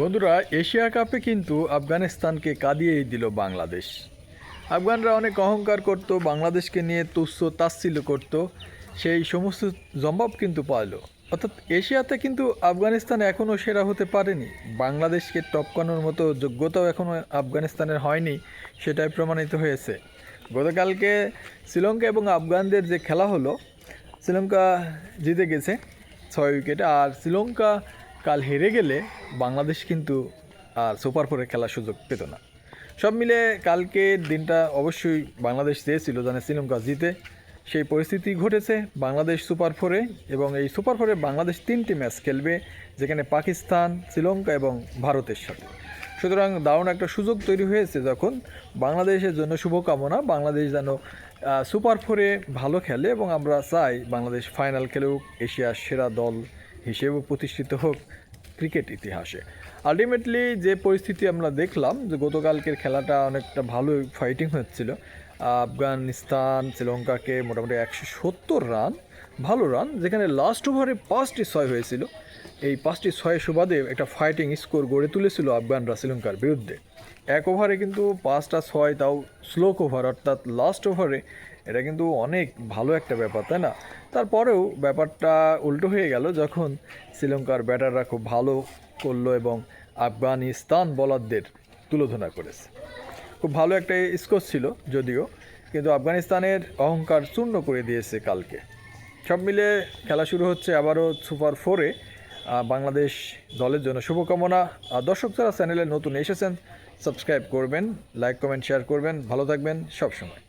বন্ধুরা, এশিয়া কাপে কিন্তু আফগানিস্তানকে কাঁদিয়েই দিল বাংলাদেশ। আফগানরা অনেক অহংকার করত, বাংলাদেশকে নিয়ে তুচ্ছ তাচ্ছিল্য করত, সেই সমস্ত জবাব কিন্তু পাইল। অর্থাৎ এশিয়াতে কিন্তু আফগানিস্তান এখনও সেরা হতে পারেনি। বাংলাদেশকে টপকানোর মতো যোগ্যতাও এখনও আফগানিস্তানের হয়নি, সেটাই প্রমাণিত হয়েছে। গতকালকে শ্রীলঙ্কা এবং আফগানদের যে খেলা হলো, শ্রীলঙ্কা জিতে গেছে ছয় উইকেটে, আর শ্রীলঙ্কা কাল হেরে গেলে বাংলাদেশ কিন্তু আর সুপার ফোরে খেলার সুযোগ পেত না। সব মিলে কালকে দিনটা অবশ্যই বাংলাদেশ চেয়েছিল জানে শ্রীলঙ্কা জিতে। সেই পরিস্থিতি ঘটেছে বাংলাদেশ সুপার ফোরে এবং এই সুপার ফোরে বাংলাদেশ তিনটি ম্যাচ খেলবে, যেখানে পাকিস্তান, শ্রীলঙ্কা এবং ভারতের সাথে। সুতরাং দারুণ একটা সুযোগ তৈরি হয়েছে যখন বাংলাদেশের জন্য শুভকামনা, বাংলাদেশ যেন সুপার ফোরে ভালো খেলে এবং আমরা চাই বাংলাদেশ ফাইনাল খেলেও এশিয়ার সেরা দল হিসেবেও প্রতিষ্ঠিত হোক ক্রিকেট ইতিহাসে। আলটিমেটলি যে পরিস্থিতি আমরা দেখলাম যে গতকালকের খেলাটা অনেকটা ভালো ফাইটিং হচ্ছিল। আফগানিস্তান, শ্রীলঙ্কাকে মোটামুটি একশো সত্তর রান ভালো রান যেখানে লাস্ট ওভারে পাঁচটি ছয় হয়েছিল। এই পাঁচটি ছয় সুবাদে একটা ফাইটিং স্কোর গড়ে তুলেছিল আফগানরা শ্রীলঙ্কার বিরুদ্ধে। এক ওভারে কিন্তু পাঁচটা ছয়, তাও স্লোক ওভার অর্থাৎ লাস্ট ওভারে এটা কিন্তু অনেক ভালো একটা ব্যাপার, তাই না? তারপরেও ব্যাপারটা উল্টো হয়ে গেল যখন শ্রীলঙ্কার ব্যাটাররা খুব ভালো করল এবং আফগানিস্তান বলারদের তুলোধনা করেছে। খুব ভালো একটা স্কোর ছিল যদিও, কিন্তু আফগানিস্তানের অহংকার চূর্ণ করে দিয়েছে কালকে। সব মিলে খেলা শুরু হচ্ছে আবারও সুপার ফোরে। বাংলাদেশ দলের জন্য শুভকামনা। দর্শক যারা চ্যানেলে নতুন এসেছেন, সাবস্ক্রাইব করবেন, লাইক, কমেন্ট, শেয়ার করবেন। ভালো থাকবেন সবসময়।